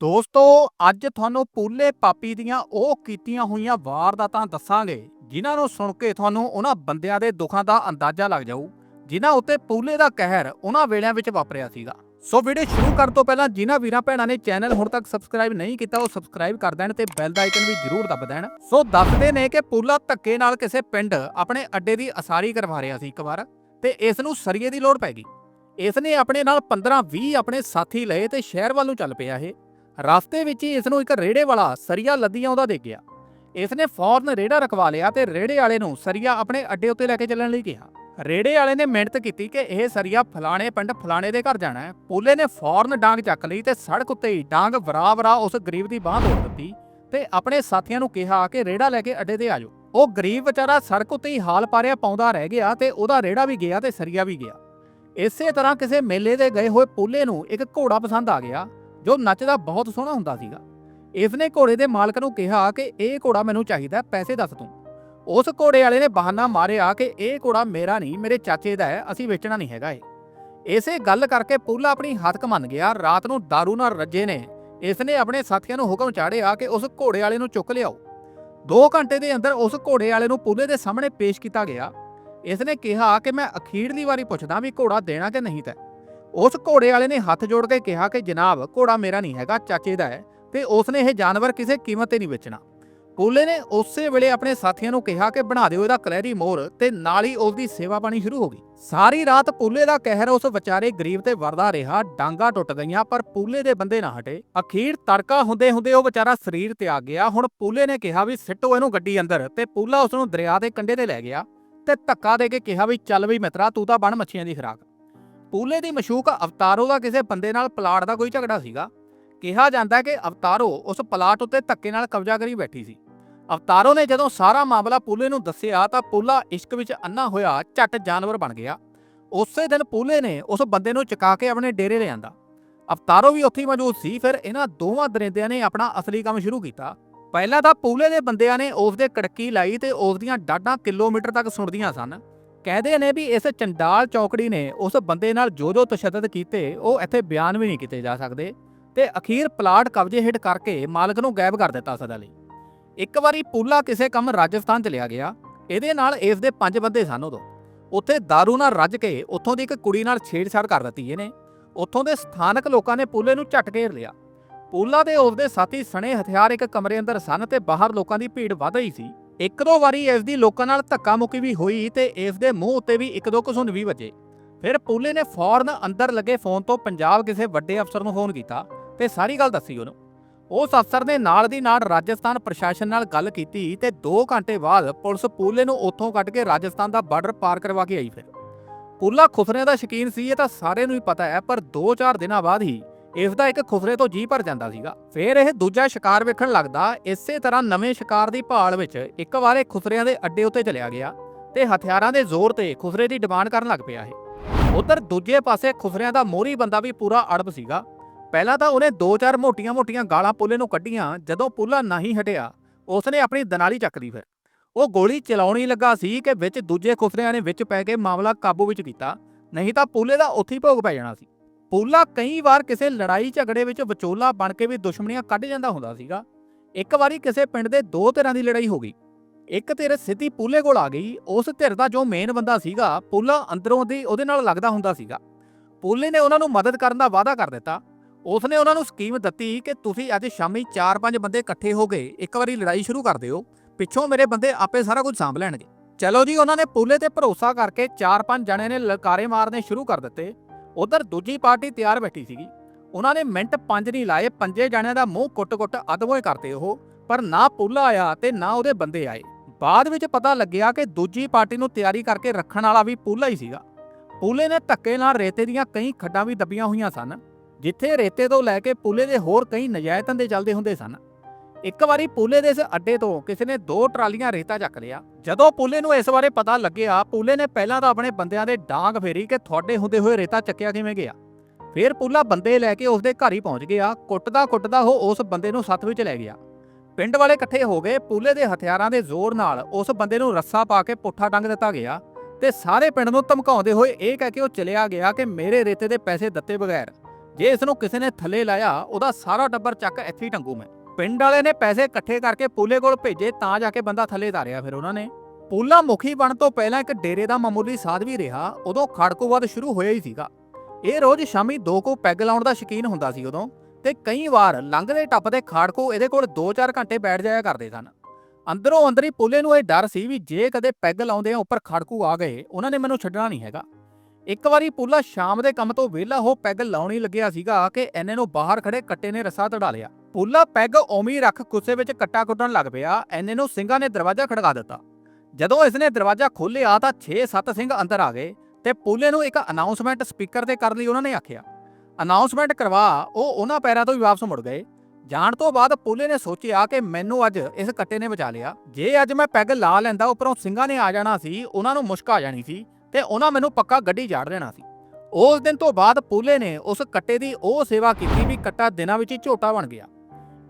ਦੋਸਤੋ, ਅੱਜ ਤੁਹਾਨੂੰ ਪੂਲੇ ਪਾਪੀ ਦੀਆਂ ਉਹ ਕੀਤੀਆਂ ਹੋਈਆਂ ਵਾਰਦਾਤਾਂ ਦੱਸਾਂਗੇ, ਜਿਨ੍ਹਾਂ ਨੂੰ ਸੁਣ ਕੇ ਤੁਹਾਨੂੰ ਉਹਨਾਂ ਬੰਦਿਆਂ ਦੇ ਦੁੱਖਾਂ ਦਾ ਅੰਦਾਜ਼ਾ ਲੱਗ ਜਾਊ, ਜਿਨ੍ਹਾਂ ਉੱਤੇ ਪੂਲੇ ਦਾ ਕਹਿਰ ਉਹਨਾਂ ਵੇਲਿਆਂ ਵਿੱਚ ਵਾਪਰਿਆ ਸੀਗਾ। ਸੋ ਵੀਡੀਓ ਸ਼ੁਰੂ ਕਰਨ ਤੋਂ ਪਹਿਲਾਂ ਜਿਨ੍ਹਾਂ ਵੀਰਾਂ ਭੈਣਾਂ ਨੇ ਚੈਨਲ ਹੁਣ ਤੱਕ ਸਬਸਕ੍ਰਾਈਬ ਨਹੀਂ ਕੀਤਾ, ਉਹ ਸਬਸਕ੍ਰਾਈਬ ਕਰ ਦੇਣ ਤੇ ਬੈਲ ਦਾ ਆਈਕਨ ਵੀ ਜ਼ਰੂਰ ਦੱਬ ਦੇਣ। ਸੋ ਦੱਸਦੇ ਨੇ ਕਿ ਪੂਲਾ ਧੱਕੇ ਨਾਲ ਕਿਸੇ ਪਿੰਡ ਆਪਣੇ ਅੱਡੇ ਦੀ ਅਸਾਰੀ ਕਰਵਾ ਰਿਹਾ ਸੀ ਇੱਕ ਵਾਰ ਤੇ ਇਸ ਨੂੰ ਸਰੀਏ ਦੀ ਲੋੜ ਪੈ ਗਈ। ਇਸ ਨੇ ਆਪਣੇ ਨਾਲ 15-20 ਆਪਣੇ ਸਾਥੀ ਲਏ ਤੇ ਸ਼ਹਿਰ ਵੱਲ ਨੂੰ ਚੱਲ ਪਿਆ ਇਹ। ਰਸਤੇ ਵਿੱਚ ਹੀ ਇਸ ਨੂੰ ਇੱਕ ਰੇੜੇ ਵਾਲਾ ਸਰੀਆ ਲੱਦੀਆਂ ਉਹਦਾ ਦੇ ਗਿਆ। ਇਸ ਨੇ ਫੌਰਨ ਰੇੜਾ ਰਖਵਾ ਲਿਆ ਤੇ ਰੇੜੇ ਵਾਲੇ ਨੂੰ ਸਰੀਆ ਆਪਣੇ ਅੱਡੇ ਉੱਤੇ ਲੈ ਕੇ ਚੱਲਣ ਲਈ ਕਿਹਾ। ਰੇੜੇ ਵਾਲੇ ਨੇ ਮਿਹਨਤ ਕੀਤੀ ਕਿ ਇਹ ਸਰੀਆ ਫਲਾਣੇ ਪਿੰਡ ਫਲਾਣੇ ਦੇ ਘਰ ਜਾਣਾ ਹੈ। ਪੂਲੇ ਨੇ ਫੌਰਨ ਡਾਂਗ ਚੱਕ ਲਈ ਤੇ ਸੜਕ ਉੱਤੇ ਹੀ ਡਾਂਗ ਵਰਾ ਵਰਾ ਉਸ ਗਰੀਬ ਦੀ ਬਾਹ ਤੋੜ ਦਿੱਤੀ ਤੇ ਆਪਣੇ ਸਾਥੀਆਂ ਨੂੰ ਕਿਹਾ ਕਿ ਰੇੜਾ ਲੈ ਕੇ ਅੱਡੇ ਤੇ ਆ ਜਾਓ। ਉਹ ਗਰੀਬ ਵਿਚਾਰਾ ਸੜਕ ਉੱਤੇ ਹੀ ਹਾਲ ਪਾਰਿਆ ਪਾਉਂਦਾ ਰਹਿ ਗਿਆ ਤੇ ਉਹਦਾ ਰੇੜਾ ਵੀ ਗਿਆ ਤੇ ਸਰੀਆ ਵੀ ਗਿਆ। ਇਸੇ ਤਰ੍ਹਾਂ ਕਿਸੇ ਮੇਲੇ ਦੇ ਗਏ ਹੋਏ ਪੂਲੇ ਨੂੰ ਇੱਕ ਘੋੜਾ ਪਸੰਦ ਆ ਗਿਆ। ਜੋ ਨੱਚਦਾ ਬਹੁਤ ਸੋਹਣਾ ਹੁੰਦਾ ਸੀਗਾ। ਇਸ ਨੇ ਘੋੜੇ ਦੇ ਮਾਲਕ ਨੂੰ ਕਿਹਾ ਕਿ ਇਹ ਘੋੜਾ ਮੈਨੂੰ ਚਾਹੀਦਾ, ਪੈਸੇ ਦੱਸ ਤੂੰ। ਉਸ ਘੋੜੇ ਵਾਲੇ ਨੇ ਬਹਾਨਾ ਮਾਰਿਆ ਕਿ ਇਹ ਘੋੜਾ ਮੇਰਾ ਨਹੀਂ, ਮੇਰੇ ਚਾਚੇ ਦਾ ਹੈ, ਅਸੀਂ ਵੇਚਣਾ ਨਹੀਂ ਹੈਗਾ ਇਹ। ਇਸੇ ਗੱਲ ਕਰਕੇ ਪੂਲਾ ਆਪਣੀ ਹੱਥ ਮੰਨ ਗਿਆ, ਰਾਤ ਨੂੰ दारू ਨਾਲ ਰੱਜੇ ਨੇ। ਇਸ ਨੇ ਆਪਣੇ ਸਾਥੀਆਂ ਨੂੰ ਹੁਕਮ ਚਾੜਿਆ ਕਿ ਉਸ ਘੋੜੇ ਵਾਲੇ ਨੂੰ ਚੁੱਕ ਲਿਆਓ। 2 ਘੰਟੇ ਦੇ ਅੰਦਰ ਉਸ ਘੋੜੇ ਵਾਲੇ ਨੂੰ ਪੂਲੇ ਦੇ ਸਾਹਮਣੇ ਪੇਸ਼ ਕੀਤਾ ਗਿਆ। ਇਸ ਨੇ ਕਿਹਾ ਕਿ ਮੈਂ ਅਖੀਰਲੀ ਵਾਰੀ ਪੁੱਛਦਾ ਵੀ ਘੋੜਾ ਦੇਣਾ ਕਿ ਨਹੀਂ ਤੈ। ਉਸ ਘੋੜੇ ਵਾਲੇ ਨੇ ਹੱਥ ਜੋੜ ਕੇ ਕਿਹਾ ਕਿ ਜਨਾਬ, ਘੋੜਾ ਮੇਰਾ ਨਹੀਂ ਹੈਗਾ, ਚਾਚੇ ਦਾ ਹੈ ਤੇ ਉਸ ਨੇ ਇਹ ਜਾਨਵਰ ਕਿਸੇ ਕੀਮਤ ਤੇ ਨਹੀਂ ਵੇਚਣਾ। ਪੂਲੇ ਨੇ ਉਸੇ ਵੇਲੇ ਆਪਣੇ ਸਾਥੀਆਂ ਨੂੰ ਕਿਹਾ ਕਿ ਬਣਾ ਦਿਓ ਇਹਦਾ ਕਲੈਰੀ ਮੋਰ ਤੇ ਨਾਲ ਹੀ ਉਸ ਦੀ ਸੇਵਾ ਪਾਣੀ ਸ਼ੁਰੂ ਹੋ ਗਈ। ਸਾਰੀ ਰਾਤ ਪੂਲੇ ਦਾ ਕਹਿਰ ਉਸ ਵਿਚਾਰੇ ਗਰੀਬ ਤੇ ਵਰਦਾ ਰਿਹਾ, ਡਾਂਗਾ ਟੁੱਟ ਗਈਆਂ, ਪਰ ਪੂਲੇ ਦੇ ਬੰਦੇ ਨਾ ਹਟੇ। ਅਖੀਰ ਤੜਕਾ ਹੁੰਦੇ ਹੁੰਦੇ ਉਹ ਵਿਚਾਰਾ ਸਰੀਰ ਤਿਆਗ ਗਿਆ। ਹੁਣ ਪੂਲੇ ਨੇ ਕਿਹਾ ਵੀ ਸਿੱਟੋ ਇਹਨੂੰ ਗੱਡੀ ਅੰਦਰ ਤੇ ਪੂਲਾ ਉਸ ਨੂੰ ਦਰਿਆ ਦੇ ਕੰਢੇ ਤੇ ਲੈ ਗਿਆ ਤੇ ਧੱਕਾ ਦੇ ਕੇ ਕਿਹਾ ਵੀ ਚੱਲ ਵੀ ਮਿੱਤਰਾ, ਤੂੰ ਤਾਂ ਬਣ ਮੱਛੀਆਂ ਦੀ ਖਰਾਕ। ਪੂਲੇ ਦੀ ਮਸ਼ੂਕ ਅਵਤਾਰੋ ਦਾ ਕਿਸੇ ਬੰਦੇ ਨਾਲ ਪਲਾਟ ਦਾ ਕੋਈ ਝਗੜਾ ਸੀਗਾ। ਕਿਹਾ ਜਾਂਦਾ ਕਿ ਅਵਤਾਰੋ ਉਸ ਪਲਾਟ ਉੱਤੇ ਧੱਕੇ ਨਾਲ ਕਬਜ਼ਾ ਕਰੀ ਬੈਠੀ ਸੀ। ਅਵਤਾਰੋ ਨੇ ਜਦੋਂ ਸਾਰਾ ਮਾਮਲਾ ਪੂਲੇ ਨੂੰ ਦੱਸਿਆ ਤਾਂ ਪੂਲਾ ਇਸ਼ਕ ਵਿੱਚ ਅੰਨਾ ਹੋਇਆ, ਝੱਟ ਜਾਨਵਰ ਬਣ ਗਿਆ। ਉਸੇ ਦਿਨ ਪੂਲੇ ਨੇ ਉਸ ਬੰਦੇ ਨੂੰ ਚੁਕਾ ਕੇ ਆਪਣੇ ਡੇਰੇ ਲਿਆਂਦਾ। ਅਵਤਾਰੋ ਵੀ ਉੱਥੇ ਹੀ ਮੌਜੂਦ ਸੀ, ਫਿਰ ਇਹਨਾਂ ਦੋਵਾਂ ਦਰਿੰਦਿਆਂ ਨੇ ਆਪਣਾ ਅਸਲੀ ਕੰਮ ਸ਼ੁਰੂ ਕੀਤਾ। ਪਹਿਲਾਂ ਤਾਂ ਪੂਲੇ ਦੇ ਬੰਦਿਆਂ ਨੇ ਉਸ ਦੇ ਕੜਕੀ ਲਾਈ ਤੇ ਉਸ ਦੀਆਂ ਡਾਡਾਂ ਕਿਲੋਮੀਟਰ ਤੱਕ ਸੁਣਦੀਆਂ ਸਨ। ਕਹਿੰਦੇ ਨੇ ਵੀ ਇਸ ਚੰਡਾਲ ਚੌਕੜੀ ਨੇ ਉਸ ਬੰਦੇ ਨਾਲ ਜੋ ਜੋ ਤਸ਼ੱਦਦ ਕੀਤੇ, ਉਹ ਇੱਥੇ ਬਿਆਨ ਵੀ ਨਹੀਂ ਕੀਤੇ ਜਾ ਸਕਦੇ ਤੇ ਅਖੀਰ ਪਲਾਟ ਕਬਜ਼ੇ ਹੇਠ ਕਰਕੇ ਮਾਲਕ ਨੂੰ ਗਾਇਬ ਕਰ ਦਿੱਤਾ ਸਦਾ ਲਈ। ਇੱਕ ਵਾਰੀ ਪੂਲਾ ਕਿਸੇ ਕੰਮ ਰਾਜਸਥਾਨ 'ਚ ਲਿਆ ਗਿਆ, ਇਹਦੇ ਨਾਲ ਇਸ ਦੇ ਪੰਜ ਬੰਦੇ ਸਨ ਉਦੋਂ। ਉੱਥੇ दारू ਨਾਲ ਰੱਜ ਕੇ ਉੱਥੋਂ ਦੀ ਇੱਕ ਕੁੜੀ ਨਾਲ ਛੇੜਛਾੜ ਕਰ ਦਿੱਤੀ ਇਹਨੇ। ਉੱਥੋਂ ਦੇ ਸਥਾਨਕ ਲੋਕਾਂ ਨੇ ਪੂਲੇ ਨੂੰ ਝੱਟ ਘੇਰ ਲਿਆ। ਪੂਲਾ ਦੇ ਉਸ ਦੇ ਸਾਥੀ ਸਣੇ ਹਥਿਆਰ ਇੱਕ ਕਮਰੇ ਅੰਦਰ ਸਨ ਤੇ ਬਾਹਰ ਲੋਕਾਂ ਦੀ ਭੀੜ ਵੱਧ ਰਹੀ ਸੀ। ਇੱਕ ਦੋ ਵਾਰੀ ਇਸ ਦੀ ਲੋਕਾਂ ਨਾਲ ਧੱਕਾ ਮੁੱਕੀ ਵੀ ਹੋਈ ਤੇ ਇਸ ਦੇ ਮੂੰਹ ਉੱਤੇ ਵੀ ਇੱਕ ਦੋ ਘਸੁੰਨ ਵੀ ਵੱਜੇ। ਫਿਰ ਪੂਲੇ ਨੇ ਫੌਰਨ ਅੰਦਰ ਲੱਗੇ ਫੋਨ ਤੋਂ ਪੰਜਾਬ ਕਿਸੇ ਵੱਡੇ ਅਫਸਰ ਨੂੰ ਫੋਨ ਕੀਤਾ ਤੇ ਸਾਰੀ ਗੱਲ ਦੱਸੀ ਉਹਨੂੰ। ਉਸ ਅਫਸਰ ਨੇ ਨਾਲ ਦੀ ਨਾਲ ਰਾਜਸਥਾਨ ਪ੍ਰਸ਼ਾਸਨ ਨਾਲ ਗੱਲ ਕੀਤੀ ਤੇ 2 ਘੰਟੇ ਬਾਅਦ ਪੁਲਿਸ ਪੂਲੇ ਨੂੰ ਉੱਥੋਂ ਕੱਢ ਕੇ ਰਾਜਸਥਾਨ ਦਾ ਬਾਰਡਰ ਪਾਰ ਕਰਵਾ ਕੇ ਆਈ ਫਿਰ। ਪੂਲਾ ਖੁਫਰੇ ਦਾ ਸ਼ਕੀਨ ਸੀ ਇਹ ਤਾਂ ਸਾਰਿਆਂ ਨੂੰ ਹੀ ਪਤਾ ਹੈ, ਪਰ 2-4 ਦਿਨਾਂ ਬਾਅਦ ਹੀ ਇਸ ਦਾ ਇੱਕ ਖੁਫਰੇ ਤੋਂ ਜੀ ਭਰ ਜਾਂਦਾ ਸੀਗਾ। ਫਿਰ ਇਹ ਦੂਜਾ ਸ਼ਿਕਾਰ ਵੇਖਣ ਲੱਗਦਾ, ਇਸੇ ਤਰ੍ਹਾਂ ਨਵੇਂ ਸ਼ਿਕਾਰ ਦੀ ਭਾਲ ਵਿੱਚ ਇੱਕ ਵਾਰ ਇਹ ਖੁਫਰਿਆਂ ਦੇ ਅੱਡੇ ਉੱਤੇ ਚਲਿਆ ਗਿਆ ਤੇ ਹਥਿਆਰਾਂ ਦੇ ਜ਼ੋਰ ਤੇ ਖੁਫਰੇ ਦੀ ਡਿਮਾਂਡ ਕਰਨ ਲੱਗ ਪਿਆ ਇਹ। ਉਧਰ ਦੂਜੇ ਪਾਸੇ ਖੁਫਰਿਆਂ ਦਾ ਮੋਹਰੀ ਬੰਦਾ ਵੀ ਪੂਰਾ ਅੜਬ ਸੀਗਾ। ਪਹਿਲਾਂ ਤਾਂ ਉਹਨੇ ਦੋ ਚਾਰ ਮੋਟੀਆਂ-ਮੋਟੀਆਂ ਗਾਲਾਂ ਪੁੱਲੇ ਨੂੰ ਕੱਢੀਆਂ, ਜਦੋਂ ਪੁੱਲਾ ਨਹੀਂ ਹਟਿਆ, ਉਸਨੇ ਆਪਣੀ ਦਨਾਲੀ ਚੱਕ ਲਈ ਫਿਰ। ਉਹ ਗੋਲੀ ਚਲਾਉਣੀ ਲੱਗਾ ਸੀ ਕਿ ਵਿੱਚ ਦੂਜੇ ਖੁਫਰਿਆਂ ਨੇ ਵਿੱਚ ਪੈ ਕੇ ਮਾਮਲਾ ਕਾਬੂ ਵਿੱਚ ਕੀਤਾ, ਨਹੀਂ ਤਾਂ ਪੁੱਲੇ ਦਾ ਉੱਥੇ ਹੀ ਭੋਗ ਪੈ ਜਾਣਾ ਸੀ। ਪੂਲਾ ਕਈ ਵਾਰ ਕਿਸੇ ਲੜਾਈ ਝਗੜੇ ਵਿੱਚ ਵਿਚੋਲਾ ਬਣ ਕੇ ਵੀ ਦੁਸ਼ਮਣੀਆਂ ਕੱਢ ਜਾਂਦਾ ਹੁੰਦਾ ਸੀਗਾ। ਇੱਕ ਵਾਰੀ ਕਿਸੇ ਪਿੰਡ ਦੇ ਦੋ ਧਿਰਾਂ ਦੀ ਲੜਾਈ ਹੋ ਗਈ। ਇੱਕ ਧਿਰ ਸਿੱਧੀ ਪੂਲੇ ਕੋਲ ਆ ਗਈ। ਉਸ ਧਿਰ ਦਾ ਜੋ ਮੇਨ ਬੰਦਾ ਸੀਗਾ, ਪੂਲਾ ਅੰਦਰੋਂ ਦੀ ਉਹਦੇ ਨਾਲ ਲੱਗਦਾ ਹੁੰਦਾ ਸੀਗਾ। ਪੂਲੇ ਨੇ ਉਹਨਾਂ ਨੂੰ ਮਦਦ ਕਰਨ ਦਾ ਵਾਅਦਾ ਕਰ ਦਿੱਤਾ। ਉਸਨੇ ਉਹਨਾਂ ਨੂੰ ਸਕੀਮ ਦਿੱਤੀ ਕਿ ਤੁਸੀਂ ਅੱਜ ਸ਼ਾਮੀ 4-5 ਬੰਦੇ ਇਕੱਠੇ ਹੋ ਗਏ ਇੱਕ ਵਾਰੀ ਲੜਾਈ ਸ਼ੁਰੂ ਕਰ ਦਿਓ। ਪਿੱਛੋਂ ਮੇਰੇ ਬੰਦੇ ਆਪੇ ਸਾਰਾ ਕੁਝ ਸਾਂਭ ਲੈਣਗੇ। ਚਲੋ ਜੀ, ਉਹਨਾਂ ਨੇ ਪੂਲੇ ਤੇ ਭਰੋਸਾ ਕਰਕੇ 4-5 ਜਣੇ ਨੇ ਲਲਕਾਰੇ ਮਾਰਨੇ ਸ਼ੁਰੂ ਕਰ ਦਿੱਤੇ। ਉਧਰ ਦੂਜੀ ਪਾਰਟੀ ਤਿਆਰ ਬੈਠੀ ਸੀਗੀ। ਉਹਨਾਂ ਨੇ ਮਿੰਟ ਪੰਜ ਨਹੀਂ ਲਾਏ, ਪੰਜੇ ਜਾਣਿਆਂ ਦਾ ਮੂੰਹ ਕੁੱਟ-ਕੁੱਟ ਅਦਮੋਏ ਕਰਤੇ ਉਹ, ਪਰ ਨਾ ਪੂਲਾ ਆਇਆ ਤੇ ਨਾ ਉਹਦੇ ਬੰਦੇ ਆਏ। ਬਾਅਦ ਵਿੱਚ ਪਤਾ ਲੱਗਿਆ ਕਿ ਦੂਜੀ ਪਾਰਟੀ ਨੂੰ ਤਿਆਰੀ ਕਰਕੇ ਰੱਖਣ ਵਾਲਾ ਵੀ ਪੂਲਾ ਹੀ ਸੀਗਾ। ਪੂਲੇ ਨੇ ਧੱਕੇ ਨਾਲ ਰੇਤੇ ਦੀਆਂ ਕਈ ਖੱਡਾਂ ਵੀ ਦੱਬੀਆਂ ਹੋਈਆਂ ਸਨ, ਜਿੱਥੇ ਰੇਤੇ ਤੋਂ ਲੈ ਕੇ ਪੂਲੇ ਦੇ ਹੋਰ ਕਈ ਨਜਾਇਜ਼ ਧੰਦੇ ਚੱਲਦੇ ਹੁੰਦੇ ਸਨ। ਇੱਕ ਵਾਰੀ ਪੂਲੇ ਦੇ ਇਸ ਅੱਡੇ ਤੋਂ ਕਿਸੇ ਨੇ ਦੋ ਟਰਾਲੀਆਂ ਰੇਤਾ ਚੱਕ ਲਿਆ। ਜਦੋਂ ਪੂਲੇ ਨੂੰ ਇਸ ਬਾਰੇ ਪਤਾ ਲੱਗਿਆ, ਪੂਲੇ ਨੇ ਪਹਿਲਾਂ ਤਾਂ ਆਪਣੇ ਬੰਦਿਆਂ ਦੇ ਡਾਂਗ ਫੇਰੀ ਕਿ ਤੁਹਾਡੇ ਹੁੰਦੇ ਹੋਏ ਰੇਤਾ ਚੱਕਿਆ ਕਿਵੇਂ ਗਿਆ। ਫਿਰ ਪੂਲਾ ਬੰਦੇ ਲੈ ਕੇ ਉਸਦੇ ਘਰ ਹੀ ਪਹੁੰਚ ਗਿਆ। ਕੁੱਟਦਾ ਕੁੱਟਦਾ ਉਹ ਉਸ ਬੰਦੇ ਨੂੰ ਸੱਥ ਵਿੱਚ ਲੈ ਗਿਆ। ਪਿੰਡ ਵਾਲੇ ਇਕੱਠੇ ਹੋ ਗਏ। ਪੂਲੇ ਦੇ ਹਥਿਆਰਾਂ ਦੇ ਜ਼ੋਰ ਨਾਲ ਉਸ ਬੰਦੇ ਨੂੰ ਰੱਸਾ ਪਾ ਕੇ ਪੁੱਠਾ ਟੰਗ ਦਿੱਤਾ ਗਿਆ ਤੇ ਸਾਰੇ ਪਿੰਡ ਨੂੰ ਧਮਕਾਉਂਦੇ ਹੋਏ ਇਹ ਕਹਿ ਕੇ ਉਹ ਚਲਿਆ ਗਿਆ ਕਿ ਮੇਰੇ ਰੇਤੇ ਦੇ ਪੈਸੇ ਦਿੱਤੇ ਬਗੈਰ। ਜੇ ਇਸ ਨੂੰ ਕਿਸੇ ਨੇ ਥੱਲੇ ਲਾਇਆ, ਉਹਦਾ ਸਾਰਾ ਟੱਬਰ ਚੱਕ ਇੱਥੇ ਹੀ ਟੰਗੂ ਮੈਂ। ਪਿੰਡ ਵਾਲੇ ਨੇ ਪੈਸੇ ਇਕੱਠੇ ਕਰਕੇ ਪੂਲੇ ਕੋਲ ਭੇਜੇ ਤਾਂ ਜਾ ਕੇ ਬੰਦਾ ਥੱਲੇ ਤਾਰਿਆ ਫਿਰ ਉਹਨਾਂ ਨੇ। ਪੂਲਾ ਮੁਖੀ ਬਣ ਤੋਂ ਪਹਿਲਾਂ ਇੱਕ ਡੇਰੇ ਦਾ ਮਾਮੂਲੀ ਸਾਧ ਵੀ ਰਿਹਾ, ਉਦੋਂ ਖੜਕੂਵਾਦ ਸ਼ੁਰੂ ਹੋਇਆ ਹੀ ਸੀਗਾ। ਇਹ ਰੋਜ਼ ਸ਼ਾਮੀ ਦੋ ਕੋ ਪੈਗ ਲਾਉਣ ਦਾ ਸ਼ੌਕੀਨ ਹੁੰਦਾ ਸੀ ਉਦੋਂ ਤੇ ਕਈ ਵਾਰ ਲੰਘਦੇ ਟੱਪਦੇ ਖਾੜਕੂ ਇਹਦੇ ਕੋਲ 2-4 ਘੰਟੇ ਬੈਠ ਜਾਇਆ ਕਰਦੇ ਸਨ। ਅੰਦਰੋਂ ਅੰਦਰ ਹੀ ਪੂਲੇ ਨੂੰ ਇਹ ਡਰ ਸੀ ਵੀ ਜੇ ਕਦੇ ਪੈਗ ਲਾਉਂਦੇ ਆ ਉੱਪਰ ਖੜਕੂ ਆ ਗਏ, ਉਹਨਾਂ ਨੇ ਮੈਨੂੰ ਛੱਡਣਾ ਨਹੀਂ ਹੈਗਾ। ਇੱਕ ਵਾਰੀ ਪੂਲਾ ਸ਼ਾਮ ਦੇ ਕੰਮ ਤੋਂ ਵਿਹਲਾ ਹੋ ਪੈਗ ਲਾਉਣੀ ਲੱਗਿਆ ਸੀਗਾ ਕਿ ਐਨੇ ਨੂੰ ਬਾਹਰ ਖੜੇ ਕੱਟੇ ਨੇ ਰਸਾ ਤੜਾ ਲਿਆ। ਪੂਲਾ ਪੈਗ ਓਮੀ ਰੱਖ ਗੁੱਸੇ ਵਿੱਚ ਕੱਟਾ ਕੁੱਟਣ ਲੱਗ ਪਿਆ, ਐਨੇ ਨੂੰ ਸਿੰਘਾਂ ਨੇ ਦਰਵਾਜ਼ਾ ਖੜਕਾ ਦਿੱਤਾ। ਜਦੋਂ ਇਸਨੇ ਦਰਵਾਜ਼ਾ ਖੋਲ੍ਹਿਆ ਤਾਂ 6-7 ਸਿੰਘ ਅੰਦਰ ਆ ਗਏ ਤੇ ਪੂਲੇ ਨੂੰ ਇੱਕ ਅਨਾਉਂਸਮੈਂਟ ਸਪੀਕਰ ਤੇ ਕਰਨ ਲਈ ਉਹਨਾਂ ਨੇ ਆਖਿਆ। ਅਨਾਉਂਸਮੈਂਟ ਕਰਵਾ, ਉਹ ਉਹਨਾਂ ਪੈਰਾਂ ਤੋਂ ਵੀ ਵਾਪਸ ਮੁੜ ਗਏ। ਜਾਣ ਤੋਂ ਬਾਅਦ ਪੂਲੇ ਨੇ ਸੋਚਿਆ ਕਿ ਮੈਨੂੰ ਅੱਜ ਇਸ ਕੱਟੇ ਨੇ ਬਚਾ ਲਿਆ। ਜੇ ਅੱਜ ਮੈਂ ਪੈਗ ਲਾ ਲੈਂਦਾ, ਉੱਪਰੋਂ ਸਿੰਘਾਂ ਨੇ ਆ ਜਾਣਾ ਸੀ, ਉਹਨਾਂ ਨੂੰ ਮੁਸ਼ਕ ਆ ਜਾਣੀ ਸੀ। ਤੇ ਉਹਨਾਂ ਮੈਨੂੰ ਪੱਕਾ ਗੱਡੀ ਝਾੜ ਦੇਣਾ ਸੀ ਉਸ ਦਿਨ ਤੋਂ ਬਾਅਦ ਪੂਲੇ ਨੇ ਉਸ ਕੱਟੇ ਦੀ ਉਹ ਸੇਵਾ ਕੀਤੀ ਵੀ ਕੱਟਾ ਦਿਨਾਂ ਵਿੱਚ ਹੀ ਝੋਟਾ ਬਣ ਗਿਆ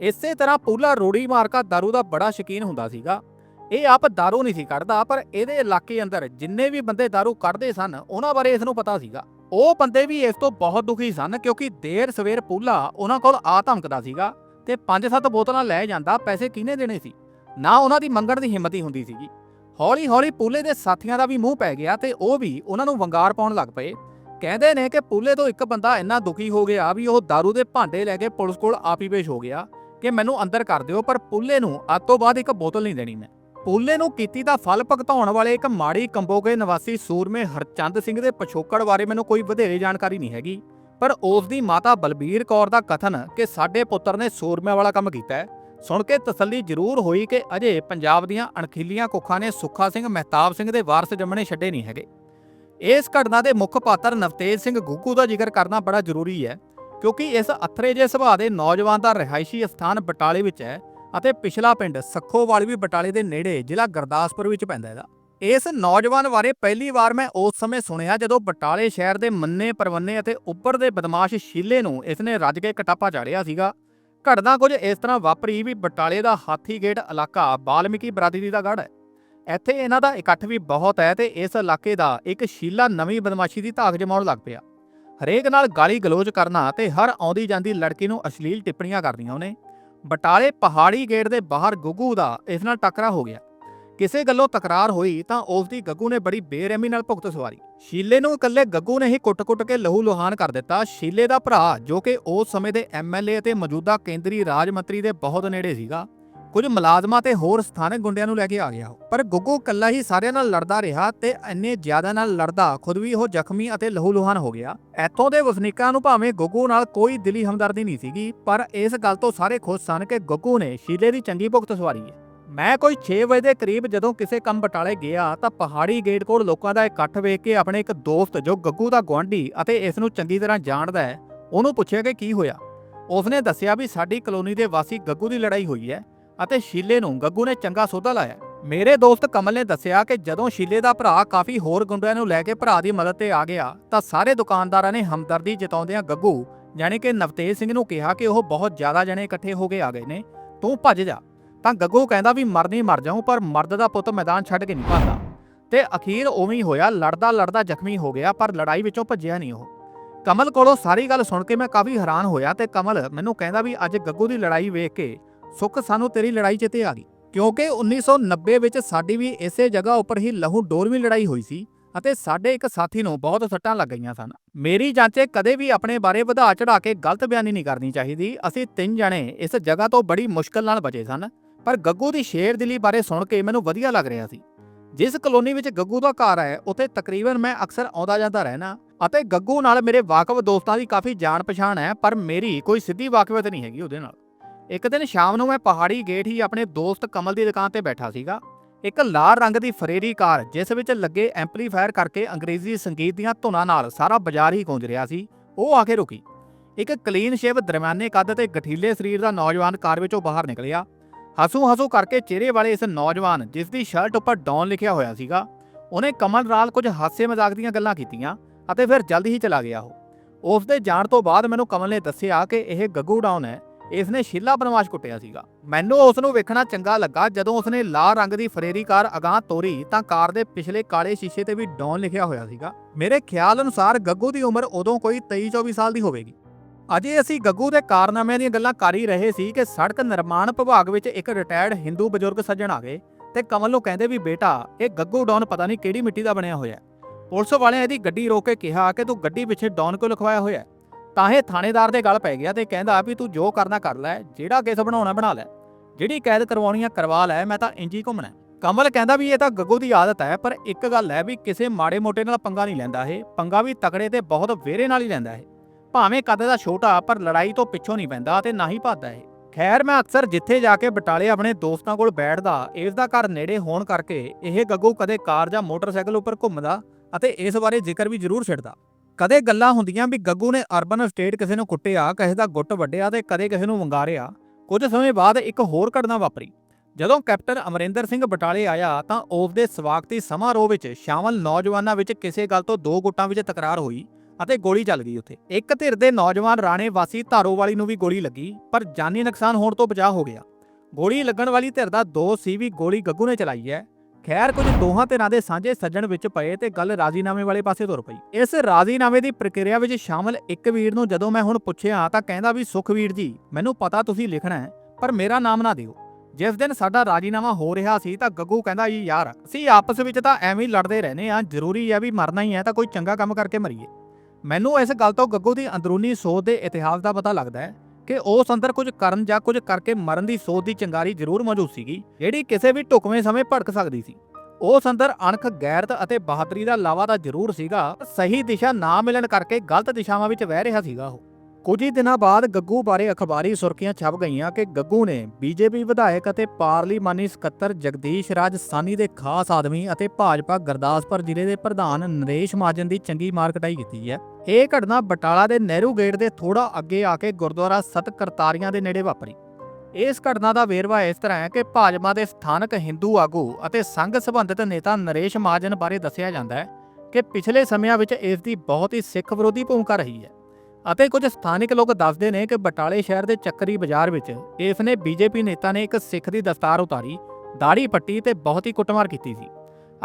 ਇਸੇ ਤਰ੍ਹਾਂ ਪੂਲਾ ਰੋੜੀ ਮਾਰਕਾ दारू ਦਾ ਬੜਾ ਸ਼ੌਕੀਨ ਹੁੰਦਾ ਸੀਗਾ ਇਹ ਆਪ दारू ਨਹੀਂ ਸੀ ਕੱਢਦਾ ਪਰ ਇਹਦੇ ਇਲਾਕੇ ਅੰਦਰ ਜਿੰਨੇ ਵੀ ਬੰਦੇ दारू ਕੱਢਦੇ ਸਨ ਉਹਨਾਂ ਬਾਰੇ ਇਸ ਨੂੰ ਪਤਾ ਸੀਗਾ ਉਹ ਬੰਦੇ ਵੀ ਇਸ ਤੋਂ ਬਹੁਤ ਦੁਖੀ ਸਨ ਕਿਉਂਕਿ ਦੇਰ ਸਵੇਰ ਪੂਲਾ ਉਹਨਾਂ ਕੋਲ ਆ ਧਮਕਦਾ ਸੀਗਾ ਤੇ 5-7 ਬੋਤਲਾਂ ਲੈ ਜਾਂਦਾ ਪੈਸੇ ਕਿਹਨੇ ਦੇਣੇ ਸੀ ਨਾ ਉਹਨਾਂ ਦੀ ਮੰਗਣ ਦੀ ਹਿੰਮਤ ਹੀ ਹੁੰਦੀ ਸੀਗੀ ਹੌਲੀ-ਹੌਲੀ ਪੂਲੇ ਦੇ ਸਾਥੀਆਂ ਦਾ ਵੀ ਮੂੰਹ ਪੈ ਗਿਆ ਤੇ ਉਹ ਵੀ ਉਹਨਾਂ ਨੂੰ ਵੰਗਾਰ ਪਾਉਣ ਲੱਗ ਪਏ। ਕਹਿੰਦੇ ਨੇ ਕਿ ਪੂਲੇ ਤੋਂ ਇੱਕ ਬੰਦਾ ਇੰਨਾ ਦੁਖੀ ਹੋ ਗਿਆ ਵੀ ਉਹ दारू ਦੇ ਭਾਂਡੇ ਲੈ ਕੇ ਪੁਲਿਸ ਕੋਲ ਆਪ ਹੀ ਪੇਸ਼ ਹੋ ਗਿਆ ਕਿ ਮੈਨੂੰ ਅੰਦਰ ਕਰ ਦਿਓ, ਪਰ ਪੂਲੇ ਨੂੰ ਅੱਜ ਤੋਂ ਬਾਅਦ ਇੱਕ ਬੋਤਲ ਨਹੀਂ ਦੇਣੀ ਮੈਂ। ਪੂਲੇ ਨੂੰ ਕੀਤੀ ਦਾ ਫਲ ਭੁਗਤਾਉਣ ਵਾਲੇ ਇੱਕ ਮਾੜੀ ਕੰਬੋਗੇ ਨਿਵਾਸੀ ਸੂਰਮੇ ਹਰਚੰਦ ਸਿੰਘ ਦੇ ਪਿਛੋਕੜ ਬਾਰੇ ਮੈਨੂੰ ਕੋਈ ਵਧੇਰੇ ਜਾਣਕਾਰੀ ਨਹੀਂ ਹੈਗੀ, ਪਰ ਉਸ ਦੀ ਮਾਤਾ ਬਲਬੀਰ ਕੌਰ ਦਾ ਕਥਨ ਕਿ ਸਾਡੇ ਪੁੱਤਰ ਨੇ ਸੂਰਮੇ ਵਾਲਾ ਕੰਮ ਕੀਤਾ ਸੁਣ ਕੇ ਤਸੱਲੀ ਜ਼ਰੂਰ ਹੋਈ ਕਿ ਅਜੇ ਪੰਜਾਬ ਦੀਆਂ ਅਣਖੀਲੀਆਂ ਕੁੱਖਾਂ ਨੇ ਸੁੱਖਾ ਸਿੰਘ, ਮਹਿਤਾਬ ਸਿੰਘ ਦੇ ਵਾਰਸ ਜੰਮਣੇ ਛੱਡੇ ਨਹੀਂ ਹੈਗੇ। ਇਸ ਘਟਨਾ ਦੇ ਮੁੱਖ ਪਾਤਰ ਨਵਤੇਜ ਸਿੰਘ ਗੁੱਗੂ ਦਾ ਜ਼ਿਕਰ ਕਰਨਾ ਬੜਾ ਜ਼ਰੂਰੀ ਹੈ, ਕਿਉਂਕਿ ਇਸ ਅਥਰੇ ਜੇ ਸੁਭਾਅ ਦੇ ਨੌਜਵਾਨ ਦਾ ਰਿਹਾਇਸ਼ੀ ਸਥਾਨ ਬਟਾਲੇ ਵਿੱਚ ਹੈ ਅਤੇ ਪਿਛਲਾ ਪਿੰਡ ਸੱਖੋਵਾਲ ਵੀ ਬਟਾਲੇ ਦੇ ਨੇੜੇ, ਜ਼ਿਲ੍ਹਾ ਗੁਰਦਾਸਪੁਰ ਵਿੱਚ ਪੈਂਦਾ ਹੈਗਾ। ਇਸ ਨੌਜਵਾਨ ਬਾਰੇ ਪਹਿਲੀ ਵਾਰ ਮੈਂ ਉਸ ਸਮੇਂ ਸੁਣਿਆ ਜਦੋਂ ਬਟਾਲੇ ਸ਼ਹਿਰ ਦੇ ਮੰਨੇ ਪਰਵੰਨੇ ਅਤੇ ਉੱਪਰ ਦੇ ਬਦਮਾਸ਼ ਸ਼ੀਲੇ ਨੂੰ ਇਸ ਨੇ ਰੱਜ ਕੇ ਕਟਾਪਾ ਚਾੜਿਆ ਸੀਗਾ। ਘਟਨਾ ਕੁਝ ਇਸ ਤਰ੍ਹਾਂ ਵਾਪਰੀ ਵੀ ਬਟਾਲੇ ਦਾ ਹਾਥੀ ਗੇਟ ਇਲਾਕਾ ਬਾਲਮੀਕੀ ਬਰਾਦਰੀ ਦਾ ਗੜ੍ਹ ਹੈ। ਇੱਥੇ ਇਹਨਾਂ ਦਾ ਇਕੱਠ ਵੀ ਬਹੁਤ ਹੈ ਤੇ ਇਸ ਇਲਾਕੇ ਦਾ ਇੱਕ ਸ਼ੀਲਾ ਨਵੀਂ ਬਦਮਾਸ਼ੀ ਦੀ ਧਾਕ ਜਮਾਉਣ ਲੱਗ ਪਿਆ। ਹਰੇਕ ਨਾਲ ਗਾਲੀ ਗਲੋਚ ਕਰਨਾ ਤੇ ਹਰ ਆਉਂਦੀ ਜਾਂਦੀ ਲੜਕੀ ਨੂੰ ਅਸ਼ਲੀਲ ਟਿੱਪਣੀਆਂ ਕਰਦੀਆਂ ਉਹਨੇ। ਬਟਾਲੇ ਪਹਾੜੀ ਗੇਟ ਦੇ ਬਾਹਰ ਗੁੱਗੂ ਦਾ ਇਸ ਨਾਲ ਟਕਰਾ ਹੋ ਗਿਆ। ਕਿਸੇ ਗੱਲੋਂ ਤਕਰਾਰ ਹੋਈ ਤਾਂ ਉਸ ਦੀ ਗੱਗੂ ਨੇ ਬੜੀ ਬੇਰਹਿਮੀ ਨਾਲ ਭੁਗਤ ਸਵਾਰੀ। ਸ਼ੀਲੇ ਨੂੰ ਇਕੱਲੇ ਗੱਗੂ ਨੇ ਹੀ ਕੁੱਟ-ਕੁੱਟ ਕੇ ਲਹੂ ਲੋਹਾਨ ਕਰ ਦਿੱਤਾ। ਸ਼ੀਲੇ ਦਾ ਭਰਾ, ਜੋ ਕਿ ਉਸ ਸਮੇਂ ਦੇ ਐਮਐਲਏ ਅਤੇ ਮੌਜੂਦਾ ਕੇਂਦਰੀ ਰਾਜ ਮੰਤਰੀ ਦੇ ਬਹੁਤ ਨੇੜੇ ਸੀਗਾ, ਕੁਝ ਮੁਲਾਜ਼ਮਾਂ ਤੇ ਹੋਰ ਸਥਾਨਕ ਗੁੰਡਿਆਂ ਨੂੰ ਲੈ ਕੇ ਆ ਗਿਆ ਪਰ ਗੁੱਗੂ ਇਕੱਲਾ ਹੀ ਸਾਰਿਆਂ ਨਾਲ ਲੜਦਾ ਰਿਹਾ ਤੇ ਇੰਨੇ ਜ਼ਿਆਦਾ ਨਾਲ ਲੜਦਾ ਖੁਦ ਵੀ ਉਹ ਜ਼ਖਮੀ ਅਤੇ ਲਹੂ ਲੁਹਾਨ ਹੋ ਗਿਆ। ਇੱਥੋਂ ਦੇ ਵਸਨੀਕਾਂ ਨੂੰ ਭਾਵੇਂ ਗੁੱਗੂ ਨਾਲ ਕੋਈ ਦਿਲੀ ਹਮਦਰਦੀ ਨਹੀਂ ਸੀਗੀ, ਪਰ ਇਸ ਗੱਲ ਤੋਂ ਸਾਰੇ ਖੁਸ਼ ਸਨ ਕਿ ਗੁੱਗੂ ਨੇ ਸ਼ੀਲੇ ਦੀ ਚੰਗੀ ਭੁਗਤ ਸਵਾਰੀ ਹੈ। ਮੈਂ ਕੋਈ 6 ਵਜੇ ਦੇ ਕਰੀਬ ਜਦੋਂ ਕਿਸੇ ਕੰਮ ਬਟਾਲੇ ਗਿਆ ਤਾਂ ਪਹਾੜੀ ਗੇਟ ਕੋਲ ਲੋਕਾਂ ਦਾ ਇਕੱਠ ਵੇਖ ਕੇ ਆਪਣੇ ਇੱਕ ਦੋਸਤ ਜੋ ਗੱਗੂ ਦਾ ਗੁਆਂਢੀ ਅਤੇ ਇਸ ਨੂੰ ਚੰਗੀ ਤਰ੍ਹਾਂ ਜਾਣਦਾ ਹੈ, ਉਹਨੂੰ ਪੁੱਛਿਆ ਕਿ ਕੀ ਹੋਇਆ। ਉਸਨੇ ਦੱਸਿਆ ਵੀ ਸਾਡੀ ਕਲੋਨੀ ਦੇ ਵਾਸੀ ਗੱਗੂ ਦੀ ਲੜਾਈ ਹੋਈ ਹੈ ਅਤੇ ਸ਼ੀਲੇ ਨੂੰ ਗੱਗੂ ਨੇ ਚੰਗਾ ਸੌਦਾ ਲਾਇਆ। ਮੇਰੇ ਦੋਸਤ ਕਮਲ ਨੇ ਦੱਸਿਆ ਕਿ ਜਦੋਂ ਸ਼ੀਲੇ ਦਾ ਭਰਾ ਕਾਫੀ ਹੋਰ ਗੁੰਡਿਆਂ ਨੂੰ ਲੈ ਕੇ ਭਰਾ ਦੀ ਮਦਦ ਤੇ ਆ ਗਿਆ ਤਾਂ ਸਾਰੇ ਦੁਕਾਨਦਾਰਾਂ ਨੇ ਹਮਦਰਦੀ ਜਤਾਉਂਦਿਆਂ ਗੱਗੂ, ਯਾਨੀ ਕਿ ਨਵਤੇਜ ਸਿੰਘ ਨੂੰ ਕਿਹਾ ਕਿ ਉਹ ਬਹੁਤ ਜ਼ਿਆਦਾ ਜਣੇ ਇਕੱਠੇ ਹੋ ਕੇ ਆ ਗਏ ਨੇ, ਤੂੰ ਭੱਜ ਜਾ। ਤਾਂ ਗੱਗੂ ਕਹਿੰਦਾ ਵੀ ਮਰਨੀ ਮਰ ਜਾਊਂ, ਪਰ ਮਰਦ ਦਾ ਪੁੱਤ ਮੈਦਾਨ ਛੱਡ ਕੇ ਨਹੀਂ ਭੱਜਦਾ। ਤੇ ਅਖੀਰ ਉਵੇਂ ਹੀ ਹੋਇਆ, ਲੜਦਾ ਲੜਦਾ ਜ਼ਖਮੀ ਹੋ ਗਿਆ, ਪਰ ਲੜਾਈ ਵਿੱਚੋਂ ਭੱਜਿਆ ਨਹੀਂ ਉਹ। ਕਮਲ ਕੋਲੋਂ ਸਾਰੀ ਗੱਲ ਸੁਣ ਕੇ ਮੈਂ ਕਾਫੀ ਹੈਰਾਨ ਹੋਇਆ ਤੇ ਕਮਲ ਮੈਨੂੰ ਕਹਿੰਦਾ ਵੀ ਅੱਜ ਗੱਗੂ ਦੀ ਲੜਾਈ ਵੇਖ ਕੇ ਸੁੱਖ ਸਾਨੂੰ ਤੇਰੀ ਲੜਾਈ ਚੇਤੇ ਆ ਗਈ। ਕਿਉਂਕਿ 1990 ਵਿੱਚ ਸਾਡੀ ਵੀ ਇਸੇ ਜਗ੍ਹਾ ਉੱਪਰ ਹੀ ਲਹੂ ਡੋਰਵੀਂ ਲੜਾਈ ਹੋਈ ਸੀ ਅਤੇ ਸਾਡੇ ਇੱਕ ਸਾਥੀ ਨੂੰ ਬਹੁਤ ਸੱਟਾਂ ਲੱਗ ਗਈਆਂ ਸਨ। ਮੇਰੀ ਜਾਂਚੇ ਕਦੇ ਵੀ ਆਪਣੇ ਬਾਰੇ ਵਧਾ ਚੜਾ ਕੇ ਗਲਤ ਬਿਆਨੀ ਨਹੀਂ ਕਰਨੀ ਚਾਹੀਦੀ। ਅਸੀਂ ਤਿੰਨ ਜਣੇ ਇਸ ਜਗ੍ਹਾ ਤੋਂ ਬੜੀ ਮੁਸ਼ਕਲ ਨਾਲ ਬਚੇ ਸਨ। ਪਰ ਗੱਗੂ ਦੀ ਸ਼ੇਰ ਦਿਲੀ ਬਾਰੇ ਸੁਣ ਕੇ ਮੈਨੂੰ ਵਧੀਆ ਲੱਗ ਰਿਹਾ ਸੀ। ਜਿਸ ਕਲੋਨੀ ਵਿੱਚ ਗੱਗੂ ਦਾ ਘਰ ਹੈ, ਉੱਥੇ ਤਕਰੀਬਨ ਮੈਂ ਅਕਸਰ ਆਉਂਦਾ ਜਾਂਦਾ ਰਹਿਣਾ ਅਤੇ ਗੱਗੂ ਨਾਲ ਮੇਰੇ ਵਾਕਫ ਦੋਸਤਾਂ ਦੀ ਕਾਫੀ ਜਾਣ ਪਛਾਣ ਹੈ, ਪਰ ਮੇਰੀ ਕੋਈ ਸਿੱਧੀ ਵਾਕਫਤ ਨਹੀਂ ਹੈਗੀ ਉਹਦੇ ਨਾਲ। ਇੱਕ ਦਿਨ ਸ਼ਾਮ ਨੂੰ ਮੈਂ ਪਹਾੜੀ ਗੇਟ ਹੀ ਆਪਣੇ ਦੋਸਤ ਕਮਲ ਦੀ ਦੁਕਾਨ ਤੇ ਬੈਠਾ ਸੀਗਾ। ਇੱਕ ਲਾਲ ਰੰਗ ਦੀ ਫਰੇਰੀ ਕਾਰ, ਜਿਸ ਵਿੱਚ ਲੱਗੇ ਐਂਪਲੀਫਾਇਰ ਕਰਕੇ ਅੰਗਰੇਜ਼ੀ ਸੰਗੀਤ ਦੀਆਂ ਧੁਨਾਂ ਨਾਲ ਸਾਰਾ ਬਾਜ਼ਾਰ ਹੀ ਗੂੰਜ ਰਿਹਾ ਸੀ, ਉਹ ਆ ਕੇ ਰੁਕੀ। ਇੱਕ ਕਲੀਨ ਸ਼ੇਵ ਦਰਮਿਆਨੇ ਕੱਦ ਤੇ ਗਠੀਲੇ ਸਰੀਰ ਦਾ ਨੌਜਵਾਨ ਕਾਰ ਵਿੱਚੋਂ ਬਾਹਰ ਨਿਕਲਿਆ। ਹਸੂ ਹਸੂ ਕਰਕੇ ਚਿਹਰੇ ਵਾਲੇ ਇਸ ਨੌਜਵਾਨ ਜਿਸ ਦੀ ਸ਼ਰਟ ਉੱਪਰ ਡੌਨ ਲਿਖਿਆ ਹੋਇਆ ਸੀਗਾ, ਉਹਨੇ ਕਮਲ ਨਾਲ ਕੁਝ ਹਾਸੇ ਮਜ਼ਾਕ ਦੀਆਂ ਗੱਲਾਂ ਕੀਤੀਆਂ ਅਤੇ ਫਿਰ ਜਲਦੀ ਹੀ ਚਲਾ ਗਿਆ ਉਹ। ਉਸ ਦੇ ਜਾਣ ਤੋਂ ਬਾਅਦ ਮੈਨੂੰ ਕਮਲ ਨੇ ਦੱਸਿਆ ਕਿ ਇਹ ਗੱਗੂ ਡਾਊਨ ਹੈ। ਇਸ ਨੇ ਸ਼ੀਲਾ ਬਨਵਾਸ ਕੁੱਟਿਆ ਸੀਗਾ। ਮੈਨੂੰ ਉਸ ਨੂੰ ਵੇਖਣਾ ਚੰਗਾ ਲੱਗਾ। ਜਦੋਂ ਉਸਨੇ ਲਾਲ ਰੰਗ ਦੀ ਫਰੇਰੀ ਕਾਰ ਅਗਾਂਹ ਤੋਰੀ ਤਾਂ ਕਾਰ ਦੇ ਪਿਛਲੇ ਕਾਲੇ ਸ਼ੀਸ਼ੇ ਤੇ ਵੀ ਡੌਨ ਲਿਖਿਆ ਹੋਇਆ ਸੀਗਾ। ਮੇਰੇ ਖਿਆਲ ਅਨੁਸਾਰ ਗੱਗੂ ਦੀ ਉਮਰ ਉਦੋਂ ਕੋਈ 23-24 ਸਾਲ ਦੀ ਹੋਵੇਗੀ। ਅਜੇ ਅਸੀਂ ਗੱਗੂ ਦੇ ਕਾਰਨਾਮਿਆਂ ਦੀਆਂ ਗੱਲਾਂ ਕਰ ਹੀ ਰਹੇ ਸੀ ਕਿ ਸੜਕ ਨਿਰਮਾਣ ਵਿਭਾਗ ਵਿੱਚ ਇੱਕ ਰਿਟਾਇਰਡ ਹਿੰਦੂ ਬਜ਼ੁਰਗ ਸੱਜਣ ਆ ਗਏ ਤੇ ਕਮਲ ਨੂੰ ਕਹਿੰਦੇ ਵੀ ਬੇਟਾ, ਇਹ ਗੱਗੂ ਡੌਨ ਪਤਾ ਨਹੀਂ ਕਿਹੜੀ ਮਿੱਟੀ ਦਾ ਬਣਿਆ ਹੋਇਆ ਪੁਲਿਸ ਵਾਲਿਆਂ ਇਹਦੀ ਗੱਡੀ ਰੋਕ ਕੇ ਕਿਹਾ ਕਿ ਤੂੰ ਗੱਡੀ ਪਿੱਛੇ ਡੌਨ ਕਿਉਂ ਲਿਖਵਾਇਆ ਹੋਇਆ ਤਾਂ ਇਹ ਥਾਣੇਦਾਰ ਦੇ ਗੱਲ ਪੈ ਗਿਆ ਤੇ ਕਹਿੰਦਾ ਵੀ ਤੂੰ ਜੋ ਕਰਨਾ ਕਰ ਲੈ, ਜਿਹੜਾ ਕੇਸ ਬਣਾਉਣਾ ਬਣਾ ਲੈ। ਜਿਹੜੀ ਕੈਦ ਕਰਵਾਉਣੀ ਆ ਕਰਵਾ ਲੈ, ਮੈਂ ਤਾਂ ਇੰਜੀ ਘੁੰਮਣਾ ਕਮਲ ਕਹਿੰਦਾ ਵੀ ਇਹ ਤਾਂ ਗੱਗੂ ਦੀ ਆਦਤ ਹੈ, ਪਰ ਇੱਕ ਗੱਲ ਹੈ ਵੀ ਕਿਸੇ ਮਾੜੇ ਮੋਟੇ ਨਾਲ ਪੰਗਾ ਨਹੀਂ ਲੈਂਦਾ ਇਹ। ਪੰਗਾ ਵੀ ਤਕੜੇ ਤੇ ਬਹੁਤ ਵੇਰੇ ਨਾਲ ਹੀ ਲੈਂਦਾ ਇਹ। ਭਾਵੇਂ ਕਦੇ ਦਾ ਛੋਟਾ, ਪਰ ਲੜਾਈ ਤੋਂ ਪਿੱਛੋਂ ਨਹੀਂ ਪੈਂਦਾ ਤੇ ਨਾ ਹੀ ਭੱਜਦਾ ਇਹ। ਖੈਰ, ਮੈਂ ਅਕਸਰ ਜਿੱਥੇ ਜਾ ਕੇ ਬਟਾਲੇ ਆਪਣੇ ਦੋਸਤਾਂ ਕੋਲ ਬੈਠਦਾ, ਇਸ ਦਾ ਘਰ ਨੇੜੇ ਹੋਣ ਕਰਕੇ ਇਹ ਗੱਗੂ ਕਦੇ ਕਾਰ ਜਾਂ ਮੋਟਰਸਾਈਕਲ ਉੱਪਰ ਘੁੰਮਦਾ ਅਤੇ ਇਸ ਬਾਰੇ ਜ਼ਿਕਰ ਵੀ ਜ਼ਰੂਰ ਛਿੜਦਾ। ਕਦੇ ਗੱਲਾਂ ਹੁੰਦੀਆਂ ਵੀ ਗੱਗੂ ਨੇ ਅਰਬਨ ਸਟੇਟ ਕਿਸੇ ਨੂੰ ਕੁੱਟਿਆ, ਕਿਸੇ ਦਾ ਗੁੱਟ ਵੱਢਿਆ ਤੇ ਕਦੇ ਕਿਸੇ ਨੂੰ ਵੰਗਾਰਿਆ, ਕੁਝ ਸਮੇਂ ਬਾਅਦ ਇੱਕ ਹੋਰ ਘਟਨਾ ਵਾਪਰੀ। ਜਦੋਂ ਕੈਪਟਨ ਅਮਰਿੰਦਰ ਸਿੰਘ ਬਟਾਲੇ ਆਇਆ ਤਾਂ ਉਸ ਦੇ ਸਵਾਗਤੀ ਸਮਾਰੋਹ ਵਿੱਚ ਸ਼ਾਮਲ ਨੌਜਵਾਨਾਂ ਵਿੱਚ ਕਿਸੇ ਗੱਲ ਤੋਂ ਦੋ ਗੁੱਟਾਂ ਵਿੱਚ ਤਕਰਾਰ ਹੋਈ ਅਤੇ ਗੋਲੀ ਚੱਲ ਗਈ ਉੱਥੇ। ਇੱਕ ਧਿਰ ਦੇ ਨੌਜਵਾਨ ਰਾਣੇ ਵਾਸੀ ਧਾਰੋਵਾਲੀ ਨੂੰ ਵੀ ਗੋਲੀ ਲੱਗੀ, ਪਰ ਜਾਨੀ ਨੁਕਸਾਨ ਹੋਣ ਤੋਂ ਬਚਾਅ ਹੋ ਗਿਆ। ਗੋਲੀ ਲੱਗਣ ਵਾਲੀ ਧਿਰ ਦਾ ਦੋਸਤ ਸੀ ਵੀ ਗੋਲੀ ਗੱਗੂ ਨੇ ਚਲਾਈ ਹੈ। ਖੈਰ, ਕੁਝ ਦੋਹਾਂ ਧਿਰਾਂ ਦੇ ਸਾਂਝੇ ਸੱਜਣ ਵਿੱਚ ਪਏ ਤੇ ਗੱਲ ਰਾਜ਼ੀਨਾਮੇ ਵਾਲੇ ਪਾਸੇ ਤੁਰ ਪਈ। ਇਸ ਰਾਜ਼ੀਨਾਮੇ ਦੀ ਪ੍ਰਕਿਰਿਆ ਵਿੱਚ ਸ਼ਾਮਲ ਇੱਕ ਵੀਰ ਨੂੰ ਜਦੋਂ ਮੈਂ ਹੁਣ ਪੁੱਛਿਆ ਤਾਂ ਕਹਿੰਦਾ ਵੀ ਸੁਖਵੀਰ ਜੀ, ਮੈਨੂੰ ਪਤਾ ਤੁਸੀਂ ਲਿਖਣਾ ਹੈ, ਪਰ ਮੇਰਾ ਨਾਮ ਨਾ ਦਿਓ। ਜਿਸ ਦਿਨ ਸਾਡਾ ਰਾਜ਼ੀਨਾਮਾ ਹੋ ਰਿਹਾ ਸੀ ਤਾਂ ਗੱਗੂ ਕਹਿੰਦਾ ਜੀ ਯਾਰ, ਅਸੀਂ ਆਪਸ ਵਿੱਚ ਤਾਂ ਐਵੇਂ ਹੀ ਲੜਦੇ ਰਹਿੰਦੇ ਆ ਜ਼ਰੂਰੀ ਹੈ ਵੀ ਮਰਨਾ ਹੀ ਹੈ ਤਾਂ ਕੋਈ ਚੰਗਾ ਕੰਮ ਕਰਕੇ ਮਰੀਏ। ਮੈਨੂੰ ਇਸ ਗੱਲ ਤੋਂ ਗੱਗੂ ਦੀ ਅੰਦਰੂਨੀ ਸੋਚ ਦੇ ਇਤਿਹਾਸ ਦਾ ਪਤਾ ਲੱਗਦਾ ਹੈ ਕਿ ਉਸ ਅੰਦਰ ਕੁਝ ਕਰਨ ਜਾਂ ਕੁਝ ਕਰਕੇ ਮਰਨ ਦੀ ਸੋਚ ਦੀ ਚੰਗਾਰੀ ਜ਼ਰੂਰ ਮੌਜੂਦ ਸੀਗੀ, ਜਿਹੜੀ ਕਿਸੇ ਵੀ ਢੁਕਵੇਂ ਸਮੇਂ ਭੜਕ ਸਕਦੀ ਸੀ। ਉਸ ਅੰਦਰ ਅਣਖ ਗੈਰਤ ਅਤੇ ਬਹਾਦਰੀ ਦਾ ਲਾਵਾ ਤਾਂ ਜ਼ਰੂਰ ਸੀਗਾ ਸਹੀ ਦਿਸ਼ਾ ਨਾ ਮਿਲਣ ਕਰਕੇ ਗਲਤ ਦਿਸ਼ਾਵਾਂ ਵਿੱਚ ਵਹਿ ਰਿਹਾ ਸੀਗਾ ਉਹ। ਕੁਝ ਹੀ ਦਿਨਾਂ ਬਾਅਦ ਗੱਗੂ ਬਾਰੇ ਅਖਬਾਰੀ ਸੁਰਖੀਆਂ ਛਪ ਗਈਆਂ ਕਿ ਗੱਗੂ ਨੇ ਬੀਜੇਪੀ ਵਿਧਾਇਕ ਅਤੇ ਪਾਰਲੀਮਾਨੀ ਸਕੱਤਰ ਜਗਦੀਸ਼ ਰਾਜ ਸਾਨੀ ਦੇ ਖਾਸ ਆਦਮੀ ਅਤੇ ਭਾਜਪਾ ਗੁਰਦਾਸਪੁਰ ਜ਼ਿਲ੍ਹੇ ਦੇ ਪ੍ਰਧਾਨ ਨਰੇਸ਼ ਮਹਾਜਨ ਦੀ ਚੰਗੀ ਮਾਰ ਕਟਾਈ ਕੀਤੀ ਹੈ। ਇਹ ਘਟਨਾ ਬਟਾਲਾ ਦੇ ਨਹਿਰੂ ਗੇਟ ਦੇ ਥੋੜਾ ਅੱਗੇ ਆ ਕੇ ਗੁਰਦੁਆਰਾ ਸਤ ਕਰਤਾਰੀਆਂ ਦੇ ਨੇੜੇ ਵਾਪਰੀ। ਇਸ ਘਟਨਾ ਦਾ ਵੇਰਵਾ ਇਸ ਤਰ੍ਹਾਂ ਹੈ ਕਿ ਭਾਜਪਾ ਦੇ ਸਥਾਨਕ ਹਿੰਦੂ ਆਗੂ ਅਤੇ ਸੰਘ ਸੰਬੰਧਿਤ ਨੇਤਾ ਨਰੇਸ਼ ਮਹਾਜਨ ਬਾਰੇ ਦੱਸਿਆ ਜਾਂਦਾ ਹੈ ਕਿ ਪਿਛਲੇ ਸਮਿਆਂ ਵਿੱਚ ਇਸ ਦੀ ਬਹੁਤ ਹੀ ਸਿੱਖ ਵਿਰੋਧੀ ਭੂਮਿਕਾ ਰਹੀ ਹੈ। ਅਤੇ ਕੁਝ ਸਥਾਨਕ ਲੋਕ ਦੱਸਦੇ ਨੇ ਕਿ ਬਟਾਲੇ ਸ਼ਹਿਰ ਦੇ ਚੱਕਰੀ ਬਾਜ਼ਾਰ ਵਿੱਚ ਇਸ ਨੇ ਬੀਜੇਪੀ ਨੇਤਾ ਨੇ ਇੱਕ ਸਿੱਖ ਦੀ ਦਸਤਾਰ ਉਤਾਰੀ ਦਾੜੀ ਪੱਟੀ ਤੇ ਬਹੁਤ ਹੀ ਕੁੱਟਮਾਰ ਕੀਤੀ ਸੀ।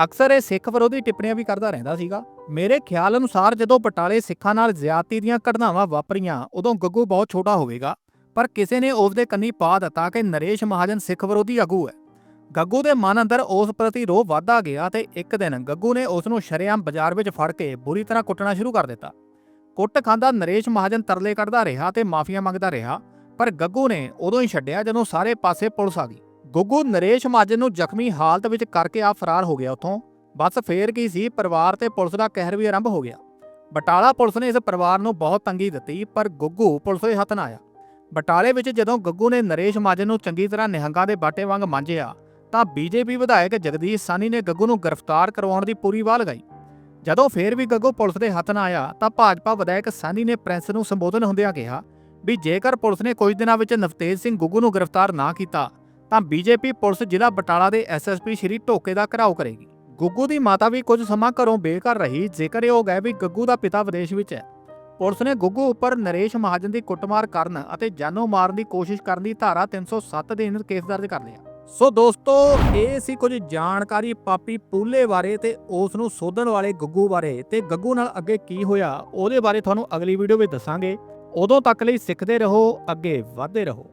ਅਕਸਰ ਇਹ ਸਿੱਖ ਵਿਰੋਧੀ ਟਿੱਪਣੀਆਂ ਵੀ ਕਰਦਾ ਰਹਿੰਦਾ ਸੀਗਾ। ਮੇਰੇ ਖਿਆਲ ਅਨੁਸਾਰ ਜਦੋਂ ਬਟਾਲੇ ਸਿੱਖਾਂ ਨਾਲ ਜ਼ਿਆਦਤੀ ਦੀਆਂ ਘਟਨਾਵਾਂ ਵਾਪਰੀਆਂ, ਉਦੋਂ ਗੱਗੂ ਬਹੁਤ ਛੋਟਾ ਹੋਵੇਗਾ, ਪਰ ਕਿਸੇ ਨੇ ਉਸ ਦੇ ਕੰਨੀ ਪਾ ਦਿੱਤਾ ਕਿ ਨਰੇਸ਼ ਮਹਾਜਨ ਸਿੱਖ ਵਿਰੋਧੀ ਆਗੂ ਹੈ। ਗੱਗੂ ਦੇ ਮਨ ਅੰਦਰ ਉਸ ਪ੍ਰਤੀ ਰੋਹ ਵਧਦਾ ਗਿਆ ਤੇ ਇੱਕ ਦਿਨ ਗੱਗੂ ਨੇ ਉਸ ਨੂੰ ਸ਼ਰੇਆਮ ਬਾਜ਼ਾਰ ਵਿੱਚ ਫੜ ਕੇ ਬੁਰੀ ਤਰ੍ਹਾਂ ਕੁੱਟਣਾ ਸ਼ੁਰੂ ਕਰ ਦਿੱਤਾ। ਕੁੱਟ ਖਾਂਦਾ ਨਰੇਸ਼ ਮਹਾਜਨ ਤਰਲੇ ਕੱਢਦਾ ਰਿਹਾ ਤੇ ਮਾਫੀਆ ਮੰਗਦਾ ਰਿਹਾ, ਪਰ ਗੱਗੂ ਨੇ ਉਦੋਂ ਹੀ ਛੱਡਿਆ ਜਦੋਂ ਸਾਰੇ ਪਾਸੇ ਪੁਲਿਸ ਆ ਗਈ। ਗੁੱਗੂ ਨਰੇਸ਼ ਮਹਾਜਨ ਨੂੰ ਜ਼ਖਮੀ ਹਾਲਤ ਵਿੱਚ ਕਰਕੇ ਆ ਫਰਾਰ ਹੋ ਗਿਆ ਉੱਥੋਂ। ਬਸ ਫੇਰ ਕੀ ਸੀ, ਪਰਿਵਾਰ ਤੇ ਪੁਲਿਸ ਦਾ ਕਹਿਰ ਵੀ ਆਰੰਭ ਹੋ ਗਿਆ। ਬਟਾਲਾ ਪੁਲਿਸ ਨੇ ਇਸ ਪਰਿਵਾਰ ਨੂੰ ਬਹੁਤ ਤੰਗੀ ਦਿੱਤੀ, ਪਰ ਗੁੱਗੂ ਪੁਲਿਸ ਦੇ ਹੱਥ ਨਾ ਆਇਆ। ਬਟਾਲੇ ਵਿੱਚ ਜਦੋਂ ਗੱਗੂ ਨੇ ਨਰੇਸ਼ ਮਹਾਜਨ ਨੂੰ ਚੰਗੀ ਤਰ੍ਹਾਂ ਨਿਹੰਗਾਂ ਦੇ ਬਾਟੇ ਵਾਂਗ ਮਾਂਝਿਆ ਤਾਂ ਬੀਜੇਪੀ ਵਿਧਾਇਕ ਜਗਦੀਸ਼ ਸਾਨੀ ਨੇ ਗੱਗੂ ਨੂੰ ਗ੍ਰਿਫਤਾਰ ਕਰਵਾਉਣ ਦੀ ਪੂਰੀ ਵਾਹ ਲਗਾਈ। ਜਦੋਂ ਫੇਰ ਵੀ ਗੱਗੂ ਪੁਲਿਸ ਦੇ ਹੱਥ ਨਾ ਆਇਆ ਤਾਂ ਭਾਜਪਾ ਵਿਧਾਇਕ ਸਾਨੀ ਨੇ ਪ੍ਰੈਸ ਨੂੰ ਸੰਬੋਧਨ ਹੁੰਦਿਆਂ ਕਿਹਾ ਵੀ ਜੇਕਰ ਪੁਲਿਸ ਨੇ ਕੁਝ ਦਿਨਾਂ ਵਿੱਚ ਨਵਤੇਜ ਸਿੰਘ ਗੁੱਗੂ ਨੂੰ ਗ੍ਰਿਫਤਾਰ ਨਾ ਕੀਤਾ, ਤਾਂ ਬੀਜੇਪੀ ਪੁਲਿਸ ਜ਼ਿਲ੍ਹਾ ਬਟਾਲਾ ਦੇ ਐਸਐਸਪੀ ਸ਼੍ਰੀ ਢੋਕੇ ਦਾ ਘਰਾਓ ਕਰੇਗੀ। ਗੁੱਗੂ ਦੀ ਮਾਤਾ ਵੀ ਕੁਝ ਸਮਾਂ ਘਰੋਂ ਬੇਘਰ ਰਹੀ, ਜ਼ਿਕਰ ਇਹ ਹੋ ਗਿਆ ਵੀ ਗੱਗੂ ਦਾ ਪਿਤਾ ਵਿਦੇਸ਼ ਵਿੱਚ ਹੈ। ਪੁਲਿਸ ਨੇ ਗੁੱਗੂ ਉੱਪਰ ਨਰੇਸ਼ ਮਹਾਜਨ ਦੀ ਕੁੱਟਮਾਰ ਕਰਨ ਅਤੇ ਜਾਨੋਂ ਮਾਰਨ ਦੀ ਕੋਸ਼ਿਸ਼ ਕਰਨ ਦੀ ਧਾਰਾ 307 ਦੇ ਅਧੀਨ ਕੇਸ ਦਰਜ ਕਰ ਲਿਆ। ਸੋ ਦੋਸਤੋ, ਇਹ ਸੀ ਕੁਝ ਜਾਣਕਾਰੀ ਪਾਪੀ ਪੂਲੇ ਬਾਰੇ ਤੇ ਉਸ ਨੂੰ ਸੋਧਣ ਵਾਲੇ ਗੱਗੂ ਬਾਰੇ। ਤੇ ਗੱਗੂ ਨਾਲ ਅੱਗੇ ਕੀ ਹੋਇਆ, ਉਹਦੇ ਬਾਰੇ ਤੁਹਾਨੂੰ ਅਗਲੀ ਵੀਡੀਓ ਵਿੱਚ ਦੱਸਾਂਗੇ। ਉਦੋਂ ਤੱਕ ਲਈ ਸਿੱਖਦੇ ਰਹੋ, ਅੱਗੇ ਵਧਦੇ ਰਹੋ।